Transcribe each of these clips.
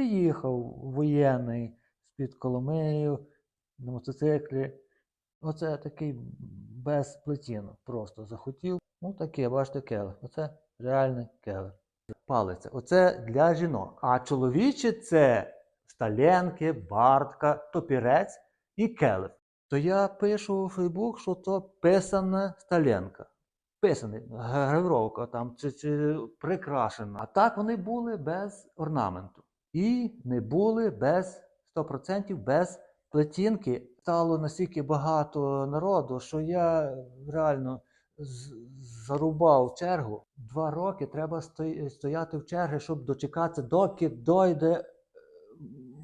приїхав воєнний з-під Коломиєю на мотоциклі. Оце такий без плетінок просто захотів. Ну таке, бачите, келих. Оце реальний келих. Палиця. Оце для жінок. А чоловічі це сталенки, бартка, топірець і келих. То я пишу у Фейсбук, що то писана сталенка. Писаний, гравіровка там чи, чи прикрашена. А так вони були без орнаменту. І не були без 100% без плетінки. Стало настільки багато народу, що я реально зарубав чергу. Два роки треба сто- стояти в черги, щоб дочекатися, доки дойде е,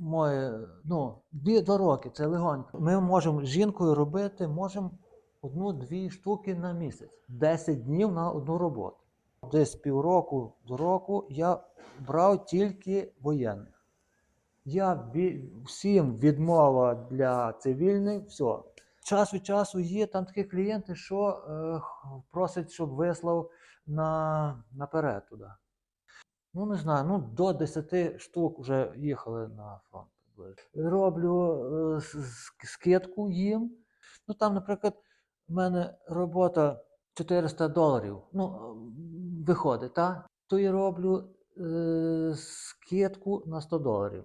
моє. Ну, дві два роки, це легонько. Ми можемо жінкою робити, можемо одну-дві штуки на місяць, 10 днів на одну роботу. Десь півроку до року я брав тільки воєнних. Я всім відмова для цивільних, все. Час від часу є там такі клієнти, що е, просять, щоб вислав на, наперед туди. Ну, не знаю, ну до 10 штук вже їхали на фронт. Роблю е, скидку їм. Ну там, наприклад, в мене робота 400 доларів. Ну, виходить, так? То я роблю е, скидку на 100 доларів.